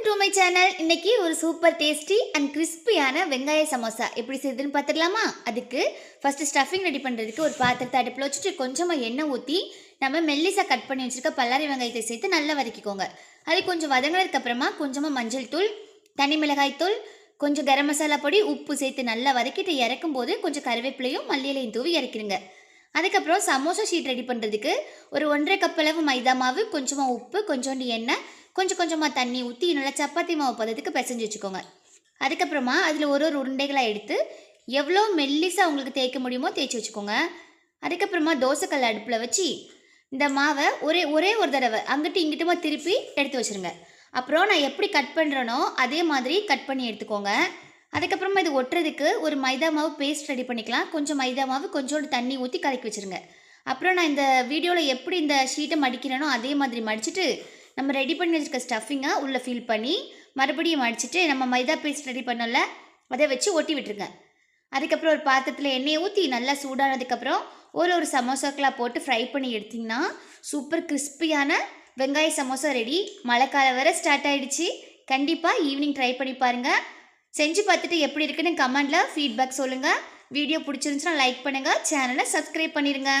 Welcome to my channel. இன்னைக்கு ஒரு super tasty and கிறிஸ்பியான வெங்காய சமோசா. எப்படி செய்யுதுன்னு பார்த்துடலாமா? அதுக்கு ஃபஸ்ட்டு ஸ்டஃபிங் ரெடி பண்ணுறதுக்கு ஒரு பாத்திரத்தை அடுப்பில் வச்சுட்டு கொஞ்சமாக எண்ணெய் ஊற்றி நம்ம மெல்லிசா கட் பண்ணி வச்சுருக்க பல்லாரி வெங்காயத்தை சேர்த்து நல்லா வதக்கிக்கோங்க. அது கொஞ்சம் வதங்கினதுக்கு அப்புறமா கொஞ்சமாக மஞ்சள் தூள் தனி மிளகாய் தூள் கொஞ்சம் கரம் மசாலா பொடி உப்பு சேர்த்து நல்லா வதக்கிட்டு இறக்கும் போது கொஞ்சம் கருவேப்பிலையும் மல்லியிலையும் தூவி இறக்கிடுங்க. அதுக்கப்புறம் சமோசா ஷீட் ரெடி பண்ணுறதுக்கு ஒரு ஒன்றரை கப் அளவு மைதா மாவு கொஞ்சமாக உப்பு கொஞ்சோண்டு எண்ணெய் கொஞ்சம் கொஞ்சமாக தண்ணி ஊற்றி நல்லா சப்பாத்தி மாவு பதத்துக்கு பிசைஞ்சு வச்சுக்கோங்க. அதுக்கப்புறமா அதில் ஒரு ஒரு உருண்டைகளாக எடுத்து எவ்வளோ மெல்லிசாக உங்களுக்கு தேய்க்க முடியுமோ தேய்ச்சி வச்சுக்கோங்க. அதுக்கப்புறமா தோசைக்கல் அடுப்பில் வச்சு இந்த மாவை ஒரே ஒரே ஒரு தடவை அங்கிட்டு இங்கிட்டுமா திருப்பி எடுத்து வச்சுருங்க. அப்புறம் நான் எப்படி கட் பண்ணுறேனோ அதே மாதிரி கட் பண்ணி எடுத்துக்கோங்க. அதுக்கப்புறமா இது ஒட்டுறதுக்கு ஒரு மைதா மாவு பேஸ்ட் ரெடி பண்ணிக்கலாம். கொஞ்சம் மைதா மாவு கொஞ்சோண்டு தண்ணி ஊற்றி கலக்கி வச்சுருங்க. அப்புறம் நான் இந்த வீடியோவில் எப்படி இந்த ஷீட்டை மடிக்கிறேனோ அதே மாதிரி மடிச்சிட்டு நம்ம ரெடி பண்ணி வச்சுருக்க ஸ்டஃபிங்கை உள்ளே ஃபில் பண்ணி மறுபடியும் அடிச்சுட்டு நம்ம மைதா பேஸ்ட் ரெடி பண்ணல அதை வச்சு ஒட்டி விட்டுருங்க. அதுக்கப்புறம் ஒரு பாத்திரத்தில் எண்ணெயை ஊற்றி நல்லா சூடானதுக்கப்புறம் ஒரு ஒரு சமோசாக்கெலாம் போட்டு ஃப்ரை பண்ணி எடுத்திங்கன்னா சூப்பர் கிறிஸ்பியான வெங்காய சமோசா ரெடி மழைக்காலம் வர ஸ்டார்ட் ஆகிடுச்சு கண்டிப்பாக ஈவினிங் ட்ரை பண்ணி பாருங்கள் செஞ்சு பார்த்துட்டு எப்படி இருக்குன்னு கமெண்டில் ஃபீட்பேக் சொல்லுங்கள் வீடியோ பிடிச்சிருந்துச்சுன்னா லைக் பண்ணுங்கள் சேனலை சப்ஸ்கிரைப் பண்ணிடுங்க